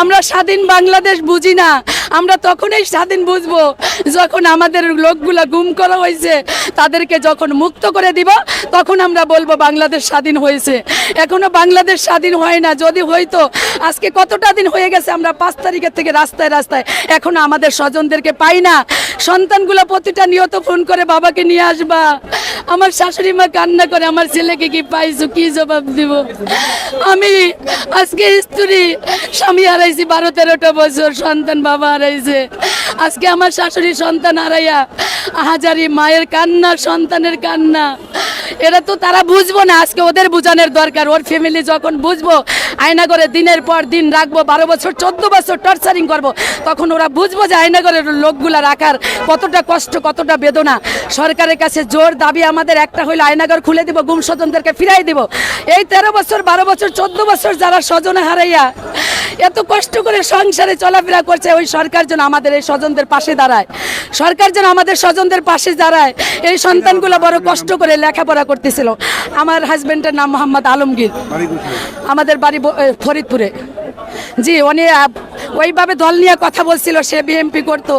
আমরা স্বাধীন বাংলাদেশ বুঝি না। আমরা তখনই স্বাধীন বুঝব, যখন আমাদের লোকগুলা গুম করা হয়েছে, তাদেরকে যখন মুক্ত করে দিব, তখন আমরা বলব বাংলাদেশ স্বাধীন হয়েছে। এখনও বাংলাদেশ স্বাধীন হয় না, যদি হয়তো আজকে কতটা দিন হয়ে গেছে, আমরা পাঁচ তারিখের থেকে রাস্তায় রাস্তায় এখনও আমাদের স্বজনদেরকে পাই না। সন্তানগুলো প্রতিটা নিয়ত ফোন করে বাবাকে নিয়ে আসবা। আমার শাশুড়ি মা কান্না করে, আমার ছেলেকে কি পাইছো? কি জবাব দিব? আমি আজকে স্ত্রী, স্বামী হারাইছি বারো তেরোটা বছর, সন্তান বাবা হারাইছে। আজকে আমার শাশুড়ি সন্তান হারাইয়া হাজারি মায়ের কান্না সন্তানের কান্না। এরা তো তারা বুঝব না, আজকে ওদের বুঝানোর দরকার। ওর ফ্যামিলি যখন বুঝব আয়না করে দিনের পর দিন রাখব, বারো বছর, চোদ্দ বছর টর্চারিং করব, তখন ওরা বুঝব যে আয়না করে লোকগুলা রাখার কতটা কষ্ট, কতটা বেদনা। সরকারের কাছে জোর দাবি আমাদের একটা হইল আয়নাগর খুলে দিব গুম স্বজনদেরকে ফিরাই দিব। এই তেরো বছর, বারো বছর, চোদ্দ বছর যারা স্বজনে হারাইয়া এত কষ্ট করে সংসারে চলাফেরা করছে, ওই সরকার যেন আমাদের এই স্বজনদের পাশে দাঁড়ায়। সরকার যেন আমাদের স্বজনদের পাশে দাঁড়ায়। এই সন্তানগুলো বড় কষ্ট করে লেখাপড়া করতেছিল। আমার হাজবেন্ডের নাম মোহাম্মদ আলমগীর। আমাদের বাড়ি ফরিদপুরে। জি, উনি ওইভাবে দল নিয়ে কথা বলছিল, সে বিএমপি করতো।